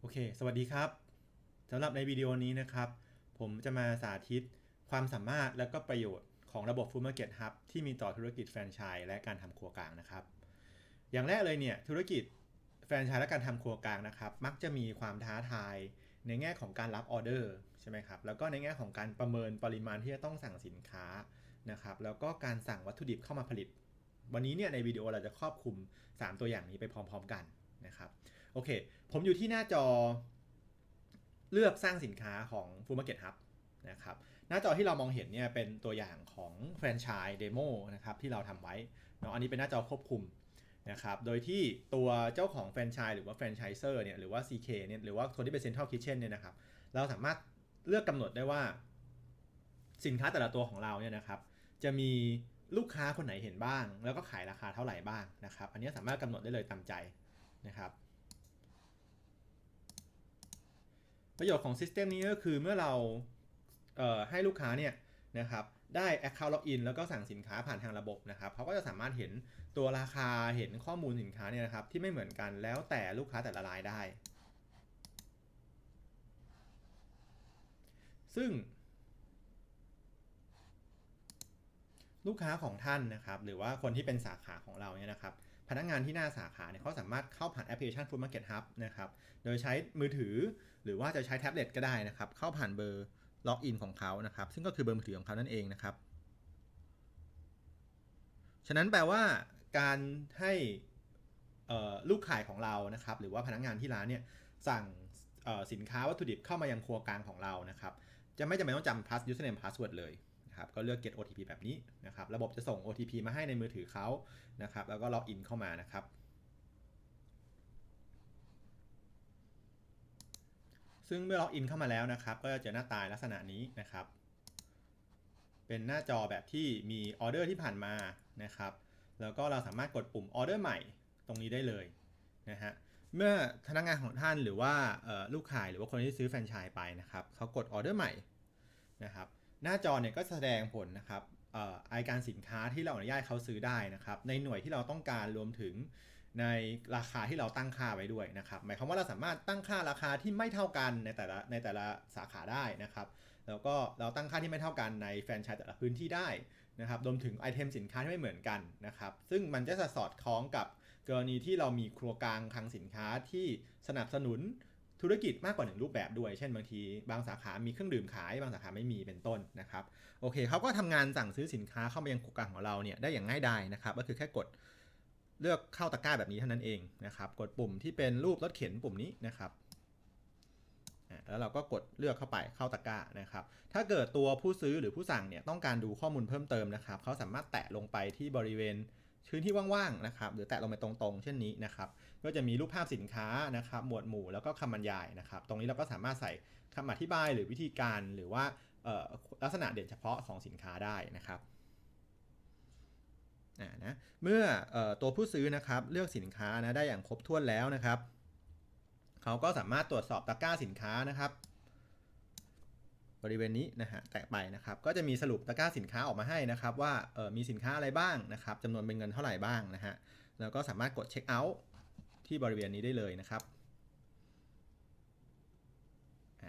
โอเค สวัสดีครับสำหรับในวิดีโอนี้นะครับ ผมจะมาสาธิตความสามารถและก็ประโยชน์ของระบบ Food Market Hub ที่มีต่อธุรกิจแฟรนไชส์และการทำครัวกลางนะครับ อย่างแรกเลยเนี่ยธุรกิจแฟรนไชส์และการทำครัวกลางนะครับ มักจะมีความท้าทายในแง่ของการรับออเดอร์ใช่ไหมครับ แล้วก็ในแง่ของการประเมินปริมาณที่จะต้องสั่งสินค้านะครับ แล้วก็การสั่งวัตถุดิบเข้ามาผลิต วันนี้เนี่ยในวิดีโอเราจะครอบคลุม 3 ตัวอย่างนี้ไปพร้อม ๆ กันนะครับ โอเค ผมอยู่ที่หน้าจอเลือกสร้างสินค้าของ Food Market Hub นะครับ หน้าจอที่เรามองเห็นเนี่ยเป็นตัวอย่างของแฟรนไชส์เดโมนะครับที่เราทำไว้เนาะอันนี้เป็นหน้าจอควบคุมนะครับ โดยที่ตัวเจ้าของแฟรนไชส์หรือว่าแฟรนไชเซอร์เนี่ยหรือว่า CK เนี่ยหรือว่าคนที่เป็น Central Kitchen เนี่ยนะครับ เราสามารถเลือกกำหนดได้ว่า สินค้าแต่ละตัวของเราเนี่ยนะครับจะมีลูกค้าคนไหนเห็นบ้าง แล้วก็ขายราคาเท่าไหร่บ้างนะครับ อันนี้สามารถกำหนดได้เลยตามใจนะครับ ประโยชน์ของ System นี้ก็คือเมื่อเราเให้ลูกค้าเนี่ยนะครับได้ Account Login แล้วก็สั่งสินค้าผ่านทางระบบนะครับเขาก็จะสามารถเห็นตัวราคาเห็นข้อมูลสินค้าเนี่ยนะครับที่ไม่เหมือนกันแล้วแต่ลูกค้าแต่ละรายได้ ซึ่ง ลูกค้าของท่านนะครับ หรือว่าคนที่เป็นสาขาของเราเนี่ยนะครับ พนักงานที่หน้าสาขาเนี่ยเขาสามารถเข้าผ่านแอปพลิเคชัน Food Market Hub นะครับ โดยใช้มือถือหรือว่าจะใช้แท็บเล็ตก็ได้นะครับ เข้าผ่านเบอร์ล็อกอินของเขานะครับ ซึ่งก็คือเบอร์มือถือของเขานั่นเองนะครับ ฉะนั้นแปลว่าการให้ลูกขายของเรานะครับ หรือว่าพนักงานที่ร้านเนี่ยสั่งสินค้าวัตถุดิบเข้ามายังครัวกลางของเรานะครับ จะไม่จำเป็นต้องจำ plus username password เลย นะครับก็เลือก get OTP แบบนี้นะครับระบบจะส่ง OTP มาให้ในมือถือเขานะครับแล้วก็ล็อกอินเข้ามานะครับซึ่งเมื่อล็อกอินเข้ามาแล้วนะครับ ก็จะเจอหน้าตาลักษณะนี้นะครับ เป็นหน้าจอแบบที่มีออเดอร์ที่ผ่านมานะครับ แล้วก็เราสามารถกดปุ่มออเดอร์ใหม่ตรงนี้ได้เลยนะฮะเมื่อพนักงานของท่านหรือว่าลูกขายหรือว่าคนที่ซื้อแฟรนไชส์ไปนะครับเขากดออเดอร์ใหม่นะครับ หน้าจอเนี่ยก็แสดงผลนะครับอายการสินค้าที่เราอนุญาตเขาซื้อได้นะครับ ในหน่วยที่เราต้องการรวมถึงในราคาที่เราตั้งค่าไว้ด้วยนะครับหมายความว่าเราสามารถตั้งค่าราคาที่ไม่เท่ากันในแต่ละในแต่ละสาขาได้นะครับ แล้วก็เราตั้งค่าที่ไม่เท่ากันในแฟรนไชส์แต่ละพื้นที่ได้นะครับรวมถึงไอเทมสินค้าที่ไม่เหมือนกันนะครับ ซึ่งมันจะสอดคล้องกับกรณีที่เรามีครัวกลางคลังสินค้าที่สนับสนุน ธุรกิจมากกว่าหนึ่งรูปแบบด้วย เช่นบางทีบางสาขามีเครื่องดื่มขาย บางสาขาไม่มีเป็นต้นนะครับ โอเคเขาก็ทำงานสั่งซื้อสินค้าเข้ามายังคูกลางของเราเนี่ยได้อย่างง่ายดายนะครับ ก็คือแค่กดเลือกเข้าตะกร้าแบบนี้เท่านั้นเองนะครับ กดปุ่มที่เป็นรูปรถเข็นปุ่มนี้นะครับแล้วเราก็กดเลือกเข้าไปเข้าตะกร้านะครับ ถ้าเกิดตัวผู้ซื้อหรือผู้สั่งเนี่ยต้องการดูข้อมูลเพิ่มเติมนะครับเขาสามารถแตะลงไปที่บริเวณ พื้นที่ว่างๆนะครับหรือแตะลงไปตรงๆ เช่นนี้นะครับก็จะมีรูปภาพสินค้านะครับหมวดหมู่แล้วก็คำบรรยายนะครับ ตรงนี้เราก็สามารถใส่คำอธิบายหรือวิธีการหรือว่าลักษณะเด่นเฉพาะของสินค้าได้นะครับนะเมื่ออตัวผู้ซื้อนะครับเลือกสินค้านะได้อย่างครบถ้วนแล้วนะครับ เขาก็สามารถตรวจสอบตะกร้าสินค้านะครับ บริเวณนี้นะฮะแตะไปนะครับ ก็จะมีสรุปตะกร้าสินค้าออกมาให้นะครับ ว่าเออมีสินค้าอะไรบ้างนะครับจำนวนเป็นเงินเท่าไหร่บ้างนะฮะแล้วก็สามารถกดเช็คเอาท์ที่บริเวณนี้ได้เลยนะครับ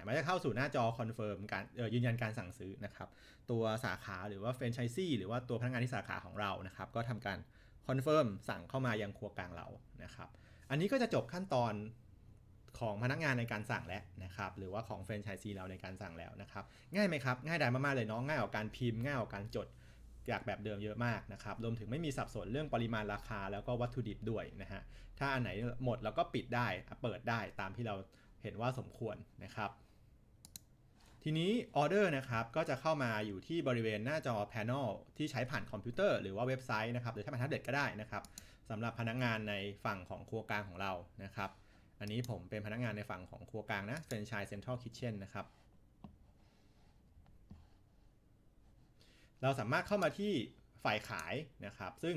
มันจะเข้าสู่หน้าจอคอนเฟิร์มการยืนยันการสั่งซื้อนะครับ ตัวสาขาหรือว่าเฟรนไชส์ซี่หรือว่าตัวพนักงานที่สาขาของเรานะครับ ก็ทำการคอนเฟิร์มสั่งเข้ามายังครัวกลางเรานะครับ อันนี้ก็จะจบขั้นตอน ของพนักงานในการสั่งแล้วนะครับหรือว่าของแฟรนไชส์ซีเราในการสั่งแล้วนะครับง่ายไหมครับง่ายดายมากๆเลยเน้องง่ายกว่าการพิมพ์ง่ายกว่าการจดจากแบบเดิมเยอะมากนะครับรวมถึงไม่มีสับสนเรื่องปริมาณราคาแล้วก็วัตถุดิบด้วยนะฮะถ้าอันไหนหมดเราก็ปิดได้เปิดได้ตามที่เราเห็นว่าสมควรนะครับทีนี้ออเดอร์นะครับก็จะเข้ามาอยู่ที่บริเวณหน้าจอ Panel ที่ใช้ผ่านคอมพิวเตอร์หรือว่าเว็บไซต์นะครับหรือถ้าผ่านแท็บเล็ตก็ได้นะครับสำหรับพนักงานในฝั่งของครัวกลางของเรานะครับ อันนี้ผมเป็นพนักงานในฝั่งของครัวกลางนะเฟรนชายเซ็นทรัลคิทเช่นนะครับ เราสามารถเข้ามาที่ฝ่ายขายนะครับ ซึ่ง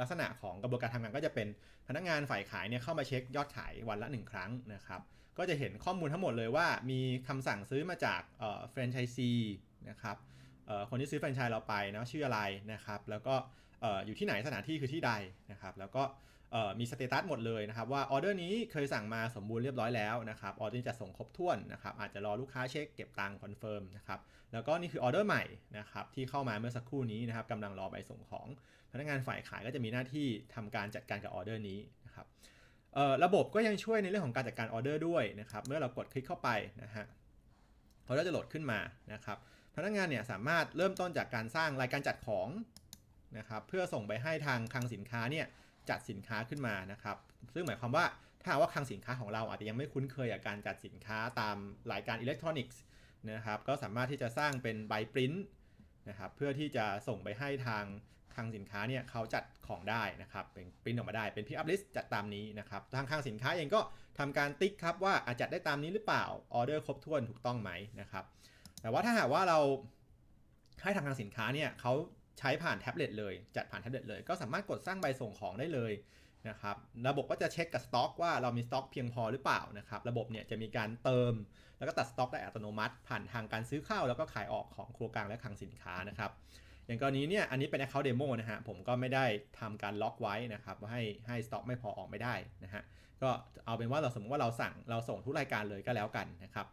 ลักษณะของกระบวนการทำงานก็จะเป็นพนักงานฝ่ายขายเนี่ยเข้ามาเช็คยอดขายวันละ 1 ครั้งนะครับ ก็จะเห็นข้อมูลทั้งหมดเลยว่ามีคำสั่งซื้อมาจากแฟรนไชส์ซีนะครับคนที่ซื้อแฟรนไชส์เราไปนะชื่ออะไรนะครับ แล้วก็อยู่ที่ไหนสถานที่คือที่ใดนะครับ แล้วก็ มีสเตตัสหมดเลยนะครับว่าออเดอร์นี้เคยสั่งมาสมบูรณ์เรียบร้อยแล้วนะครับออเดอร์จะส่งครบถ้วนนะครับอาจจะรอลูกค้าเช็คเก็บตังค์คอนเฟิร์มนะครับแล้วก็นี่คือออเดอร์ใหม่นะครับที่เข้ามาเมื่อสักครู่นี้นะครับกำลังรอใบส่งของ พนักงานฝ่ายขายก็จะมีหน้าที่ทำการจัดการกับออเดอร์นี้นะครับระบบก็ยังช่วยในเรื่องของการจัดการออเดอร์ด้วยนะครับเมื่อเรากดคลิกเข้าไปนะฮะออเดอร์จะโหลดขึ้นมานะครับพนักงานเนี่ยสามารถเริ่มต้นจากการสร้างรายการจัดของนะครับเพื่อส่งไปให้ทางคลังสินค้าเนี่ย จัดสินค้าขึ้นมานะครับ ซึ่งหมายความว่าถ้าหากว่าคลังสินค้าของเราอาจจะยังไม่คุ้นเคยกับการจัดสินค้าตามรายการอิเล็กทรอนิกส์นะครับ ก็สามารถที่จะสร้างเป็นใบปริ้นนะครับเพื่อที่จะส่งไปให้ทางคลังสินค้าเนี่ยเขาจัดของได้นะครับ เป็นปริ้นออกมาได้เป็น pick up list จัดตามนี้นะครับทางคลังสินค้าเองก็ทำการติ๊กครับว่าอาจจัดได้ตามนี้หรือเปล่าออเดอร์ครบถ้วนถูกต้องไหมนะครับ แต่ว่าถ้าหากว่าเราให้ทางคลังสินค้าเนี่ยเขา ใช้ผ่านแท็บเล็ตเลย จัดผ่านแท็บเล็ตเลย ก็สามารถกดสร้างใบส่งของได้เลยนะครับ ระบบก็จะเช็คกับสต็อกว่าเรามีสต็อกเพียงพอหรือเปล่านะครับ ระบบเนี่ยจะมีการเติม แล้วก็ตัดสต็อกได้อัตโนมัติ ผ่านทางการซื้อเข้า แล้วก็ขายออกของครัวกลางและคลังสินค้านะครับ อย่างกรณีเนี่ยอันนี้เป็น Account Demo นะฮะ ผมก็ไม่ได้ทำการล็อกไว้นะครับว่าให้ให้สต็อกไม่พอออกไม่ได้นะฮะ ก็เอาเป็นว่าเราสมมติว่าเราสั่งเราส่งทุกรายการเลยก็แล้วกันนะครับ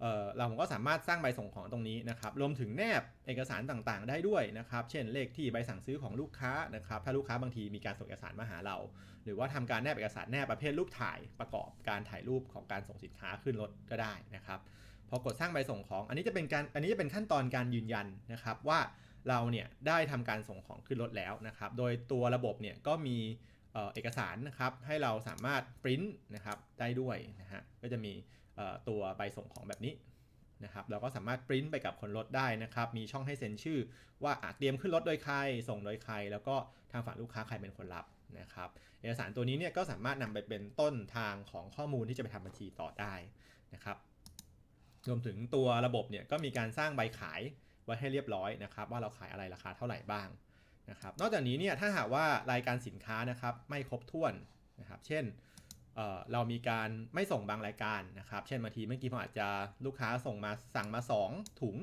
เเราก็สามารถสร้างใบส่งของตรงนี้นะครับ รวมถึงแนบเอกสารต่างๆ ได้ด้วยนะครับ เช่นเลขที่ใบสั่งซื้อของลูกค้านะครับ ถ้าลูกค้าบางทีมีการส่งเอกสารมาหาเรา หรือว่าทำการแนบเอกสารแนบประเภทรูปถ่ายประกอบการถ่ายรูปของการส่งสินค้าขึ้นรถก็ได้นะครับ พอกดสร้างใบส่งของ อันนี้จะเป็นการ อันนี้จะเป็นขั้นตอนการยืนยันนะครับว่าเราเนี่ยได้ทำการส่งของขึ้นรถแล้วนะครับ โดยตัวระบบเนี่ยก็มีเอกสารนะครับให้เราสามารถปริ้นนะครับได้ด้วยนะฮะ ก็จะมี ตัวใบส่งของแบบนี้นะครับเราก็สามารถปริ้นไปกับคนรถได้นะครับ มีช่องให้เซ็นชื่อว่าเตรียมขึ้นรถโดยใคร ส่งโดยใคร แล้วก็ทางฝั่งลูกค้าใครเป็นคนรับนะครับ เอกสารตัวนี้เนี่ยก็สามารถนำไปเป็นต้นทางของข้อมูลที่จะไปทำบัญชีต่อได้นะครับ รวมถึงตัวระบบเนี่ยก็มีการสร้างใบขายไว้ให้เรียบร้อยนะครับ ว่าเราขายอะไรราคาเท่าไหร่บ้างนะครับ นอกจากนี้เนี่ยถ้าหากว่ารายการสินค้านะครับไม่ครบถ้วนนะครับ เช่น เรามีการไม่ส่งบางรายการนะครับ เช่นบางทีเมื่อกี้ผมอาจจะลูกค้าส่งมาสั่งมา 2 ถุง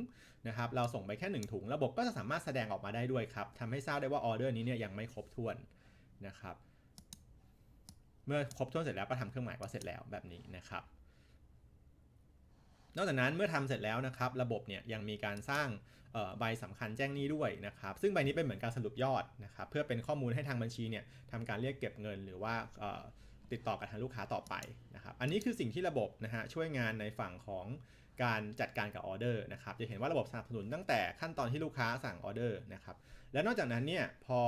นะครับ เราส่งไปแค่ 1 ถุง ระบบก็จะสามารถแสดงออกมาได้ด้วยครับทำให้ทราบได้ว่าออเดอร์นี้เนี่ยยังไม่ครบถ้วนนะครับ เมื่อครบถ้วนเสร็จแล้วก็ทำเครื่องหมายว่าเสร็จแล้วแบบนี้นะครับ นอกจากนั้นเมื่อทำเสร็จแล้วนะครับ ระบบเนี่ยยังมีการสร้างใบสำคัญแจ้งหนี้ด้วยนะครับ ซึ่งใบนี้เป็นเหมือนการสรุปยอดนะครับ เพื่อเป็นข้อมูลให้ทางบัญชีเนี่ยทำการเรียกเก็บเงินหรือว่า ติดต่อกับทางลูกค้าต่อไปนะครับ อันนี้คือสิ่งที่ระบบนะฮะช่วยงานในฝั่งของการจัดการกับออเดอร์นะครับ จะเห็นว่าระบบสนับสนุนตั้งแต่ขั้นตอนที่ลูกค้าสั่งออเดอร์นะครับ และนอกจากนั้นเนี่ยพอ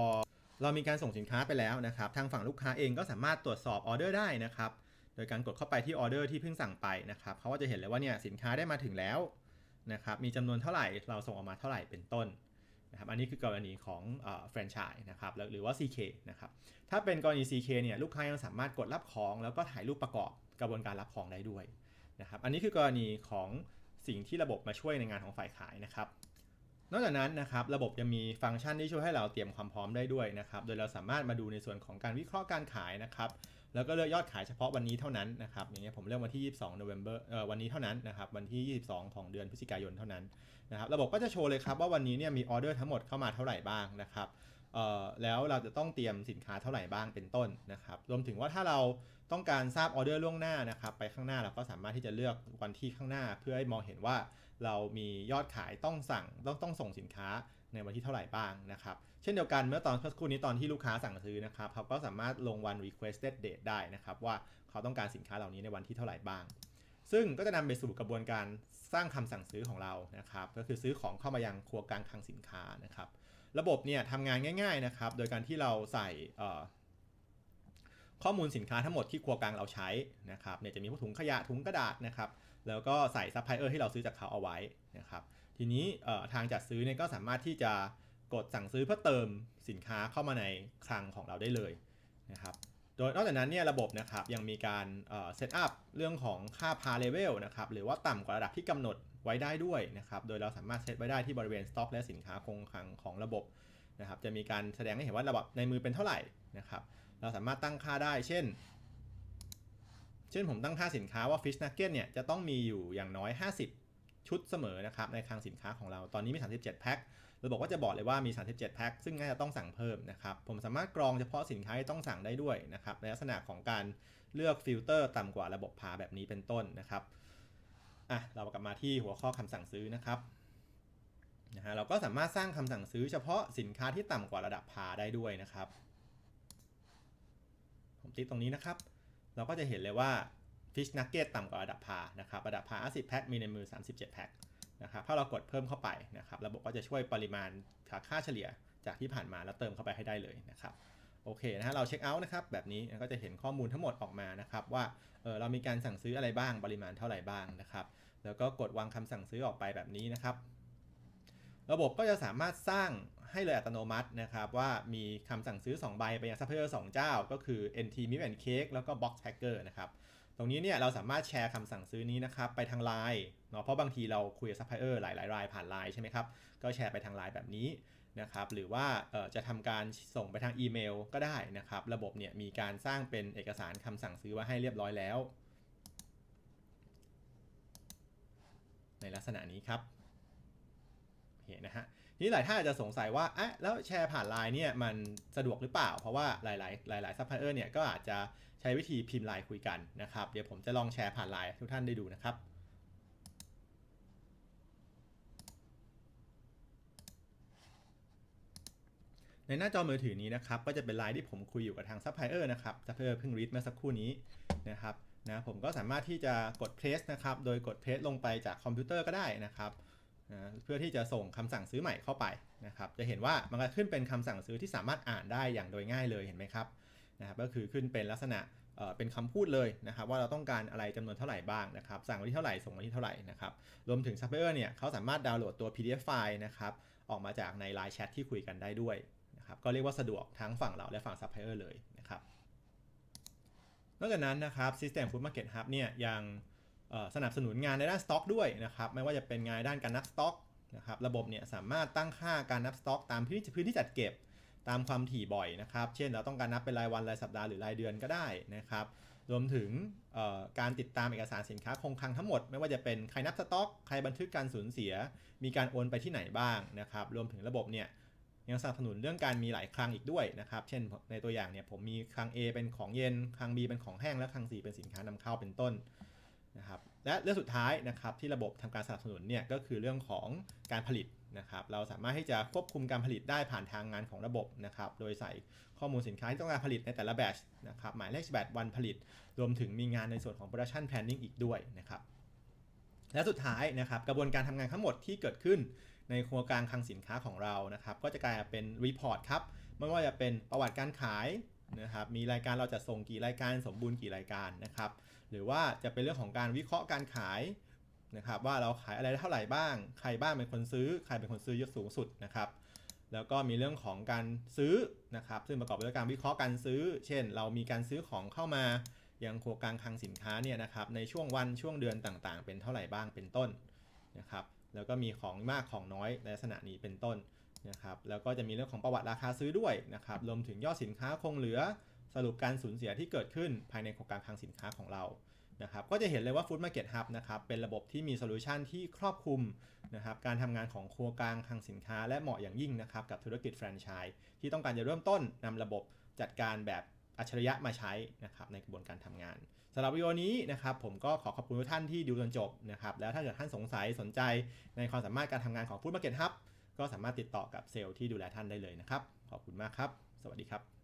เรามีการส่งสินค้าไปแล้วนะครับ ทางฝั่งลูกค้าเองก็สามารถตรวจสอบออเดอร์ได้นะครับ โดยการกดเข้าไปที่ออเดอร์ที่เพิ่งสั่งไปนะครับเขาก็จะเห็นเลยว่าเนี่ยสินค้าได้มาถึงแล้วนะครับ มีจำนวนเท่าไหร่ เราส่งออกมาเท่าไหร่เป็นต้น นะครับอันนี้คือกรณีของแฟรนไชส์นะครับหรือว่า CK นะครับถ้าเป็นกรณี CK เนี่ยลูกค้ายังสามารถกดรับของ แล้วก็ถ่ายรูปประกอบกระบวนการรับของได้ด้วยนะครับอันนี้คือกรณีของสิ่งที่ระบบมาช่วยในงานของฝ่ายขายนะครับนอกจากนั้นนะครับระบบยังมีฟังก์ชันที่ช่วยให้เราเตรียมความพร้อมได้ด้วยนะครับโดยเราสามารถมาดูในส่วนของการวิเคราะห์การขายนะครับ แล้วก็เลือกยอดขายเฉพาะวันนี้เท่านั้นนะครับอย่างเงี้ยผมเลือกวันที่ 22 November เอ่อวันนี้เท่านั้นนะครับวันที่ 22 ของเดือนพฤศจิกายนเท่านั้นนะครับระบบก็จะโชว์เลยครับว่าวันนี้เนี่ยมีออเดอร์ทั้งหมดเข้ามาเท่าไหร่บ้างนะครับเอ่อแล้วเราจะต้องเตรียมสินค้าเท่าไหร่บ้างเป็นต้นนะครับรวมถึงว่าถ้าเราต้องการทราบออเดอร์ล่วงหน้านะครับไปข้างหน้าเราก็สามารถที่จะเลือกวันที่ข้างหน้า เพื่อให้มองเห็นว่าเรามียอดขายต้องสั่งต้องต้องส่งสินค้า ในวันที่เท่าไหร่บ้างนะครับ เช่นเดียวกันเมื่อตอนเมื่อสักครู่นี้ตอนที่ลูกค้าสั่งซื้อนะครับเขาก็สามารถลงวัน requested date ได้นะครับ ว่าเขาต้องการสินค้าเหล่านี้ในวันที่เท่าไหร่บ้าง ซึ่งก็จะนำไปสู่กระบวนการสร้างคำสั่งซื้อของเรานะครับ ก็คือซื้อของเข้ามายังครัวกลางคลังสินค้านะครับ ระบบเนี่ยทำงานง่าย ๆนะครับ โดยการที่เราใส่ข้อมูลสินค้าทั้งหมดที่ครัวกลางเราใช้นะครับเนี่ยจะมีพวกถุงขยะถุงกระดาษนะครับแล้วก็ใส่ซัพพลายเออร์ที่เราซื้อจากเขาเอาไว้นะครับ ทีนี้ทางจัดซื้อเนี่ยก็สามารถที่จะกดสั่งซื้อเพื่อเติมสินค้าเข้ามาในคลังของเราได้เลยนะครับโดยนอกจากนั้นเนี่ยระบบนะครับยังมีการเซตอัพเรื่องของค่าพาเลเวลนะครับหรือว่าต่ำกว่าระดับที่กำหนดไว้ได้ด้วยนะครับโดยเราสามารถเซตไว้ได้ที่บริเวณสต็อกและสินค้าคงคลังของระบบนะครับจะมีการแสดงให้เห็นว่าระบบในมือเป็นเท่าไหร่นะครับเราสามารถตั้งค่าได้เช่น เช่นผมตั้งค่าสินค้าว่า Fish Nugget เนี่ยจะต้องมีอยู่อย่างน้อย 50 ชุดเสมอนะครับในคลังสินค้าของเราตอนนี้มี 37 แพ็คเระบบก็จะบอกเลยว่ามี 37 แพ็คซึ่งน่าจะต้องสั่งเพิ่มนะครับผมสามารถกรองเฉพาะสินค้าที่ต้องสั่งได้ด้วยนะครับในลักษณะของการเลือกฟิลเตอร์ต่ำกว่าระบบพาแบบนี้เป็นต้นนะครับอะเรากลับมาที่หัวข้อคำสั่งซื้อนะครับนะฮะเราก็สามารถสร้างคำสั่งซื้อเฉพาะสินค้าที่ต่ำกว่าระดับพาได้ด้วยนะครับ ผมติ๊กตรงนี้นะครับ เราก็จะเห็นเลยว่า Fish Nugget ต่ำกว่าระดับพานะครับระดับพา10แพ็คมีในมือ 37แพ็คนะครับถ้าเรากดเพิ่มเข้าไปนะครับระบบก็จะช่วยปริมาณค่าเฉลี่ยจากที่ผ่านมาแล้วเติมเข้าไปให้ได้เลยนะครับโอเคนะฮะเราเช็คเอาท์นะครับแบบนี้ก็จะเห็นข้อมูลทั้งหมดออกมานะครับว่าเออเรามีการสั่งซื้ออะไรบ้างปริมาณเท่าไหร่บ้างนะครับแล้วก็กดวางคำสั่งซื้อออกไปแบบนี้นะครับ ระบบก็จะสามารถสร้างให้เลยอัตโนมัตินะครับว่ามีคำสั่งซื้อ 2 ใบไปยังซัพพลายเออร์2เจ้า ก็คือ NT m i p and Cake แล้วก็ Box Hacker นะครับ ตรงนี้เนี่ยเราสามารถแชร์คำสั่งซื้อนี้นะครับไปทาง Line เนาะเพราะบางทีเราคุยกับซัพพลายเออร์หลายๆรายผ่าน Line ใช่ไหมครับก็แชร์ไปทาง Line แบบนี้นะครับหรือว่าจะทำการส่งไปทางอีเมลก็ได้นะครับ ระบบเนี่ยมีการสร้างเป็นเอกสารคำสั่งซื้อไว้ให้เรียบร้อยแล้ว ในลักษณะนี้ครับโอเคนะฮะทีนี้หลายท่านอาจจะสงสัยว่าอะแล้วแชร์ผ่านไลน์เนี่ยมันสะดวกหรือเปล่า เพราะว่าหลาย ๆ หลายๆซัพพลายเออร์เนี่ยก็อาจจะ ใช้วิธีพิมพ์ไลน์คุยกันนะครับ เดี๋ยวผมจะลองแชร์ผ่านไลน์ทุกท่านได้ดูนะครับในหน้าจอมือถือนี้นะครับก็จะเป็นไลน์ที่ผมคุยอยู่กับทางซัพพลายเออร์นะครับซัพพลายเออร์เพิ่งรีดเมื่อสักครู่นี้นะครับนะผมก็สามารถที่จะกดเพรสนะครับโดยกดเพรสลงไปจากคอมพิวเตอร์ก็ได้นะครับนะเพื่อที่จะส่งคำสั่งซื้อใหม่เข้าไปนะครับจะเห็นว่ามันก็ขึ้นเป็นคำสั่งซื้อที่สามารถอ่านได้อย่างโดยง่ายเลยเห็นไหมครับ นะครับก็คือขึ้นเป็นลักษณะเป็นคำพูดเลยนะครับว่าเราต้องการอะไรจำนวนเท่าไหร่บ้างนะครับสั่งวันที่เท่าไหร่ส่งวันที่เท่าไหร่นะครับรวมถึงซัพพลายเออร์เนี่ยเขาสามารถดาวน์โหลดตัว PDF ไฟล์นะครับออกมาจากใน Line Chat ที่คุยกันได้ด้วยนะครับก็เรียกว่าสะดวกทั้งฝั่งเราและฝั่งซัพพลายเออร์เลยนะครับนอกจากนั้นนะครับ System Food Market Hub เนี่ยยังสนับสนุนงานในด้านสต็อกด้วยนะครับไม่ว่าจะเป็นงานด้านการนับสต็อกนะครับระบบเนี่ยสามารถตั้งค่าการนับสต็อกตามพื้นที่จัดเก็บ ตามความถี่บ่อยนะครับ เช่นเราต้องการนับเป็นรายวันรายสัปดาห์หรือรายเดือนก็ได้นะครับ รวมถึงการติดตามเอกสารสินค้าคงคลังทั้งหมด ไม่ว่าจะเป็นใครนับสต็อก ใครบันทึกการสูญเสีย มีการโอนไปที่ไหนบ้างนะครับ รวมถึงระบบเนี่ยยังสนับสนุนเรื่องการมีหลายคลังอีกด้วยนะครับ เช่นในตัวอย่างเนี่ยผมมีคลัง A เป็นของเย็น คลัง B เป็นของแห้ง และคลัง C เป็นสินค้านำเข้าเป็นต้นนะครับ และเรื่องสุดท้ายนะครับที่ระบบทำการสนับสนุนเนี่ยก็คือเรื่องของการผลิต นะครับเราสามารถที่จะควบคุมการผลิตได้ผ่านทางงานของระบบนะครับโดยใส่ข้อมูลสินค้าที่ต้องการผลิตในแต่ละแบชนะครับหมายเลขแบชวันผลิต รวมถึงมีงานในส่วนของ production planning อีกด้วยนะครับและสุดท้ายนะครับกระบวนการทำงานทั้งหมดที่เกิดขึ้นในโครงการคลังสินค้าของเรานะครับก็จะกลายเป็นรีพอร์ตครับไม่ว่าจะเป็นประวัติการขายนะครับมีรายการเราจะส่งกี่รายการสมบูรณ์กี่รายการนะครับหรือว่าจะเป็นเรื่องของการวิเคราะห์การขาย นะครับว่าเราขายอะไรได้เท่าไหร่บ้าง ใครบ้างเป็นคนซื้อ ใครเป็นคนซื้อเยอะสูงสุดนะครับ แล้วก็มีเรื่องของการซื้อนะครับ ซึ่งประกอบไปด้วยการวิเคราะห์การซื้อ เช่น เรามีการซื้อของเข้ามายังโครงการคลังสินค้าเนี่ยนะครับในช่วงวันช่วงเดือนต่างๆ เป็นเท่าไหร่บ้างเป็นต้นนะครับแล้วก็มีของมากของน้อยในลักษณะนี้เป็นต้นนะครับแล้วก็จะมีเรื่องของประวัติราคาซื้อด้วยนะครับรวมถึงยอดสินค้าคงเหลือสรุปการสูญเสียที่เกิดขึ้นภายในโครงการคลังสินค้าของเรา นะครับก็จะเห็นเลยว่า Food Market Hub นะครับเป็นระบบที่มีโซลูชันที่ครอบคลุมนะครับการทำงานของครัวกลางคลังสินค้า และเหมาะอย่างยิ่งนะครับกับธุรกิจแฟรนไชส์ที่ต้องการจะเริ่มต้นนำระบบจัดการแบบอัจฉริยะมาใช้นะครับในกระบวนการทำงานสำหรับวิดีโอนี้นะครับผมก็ขอขอบคุณทุกท่านที่ดูจนจบนะครับแล้วถ้าเกิดท่านสงสัยสนใจในความสามารถการทำงานของ Food Market Hub ก็สามารถติดต่อกับเซลล์ที่ดูแลท่านได้เลยนะครับขอบคุณมากครับ สวัสดีครับ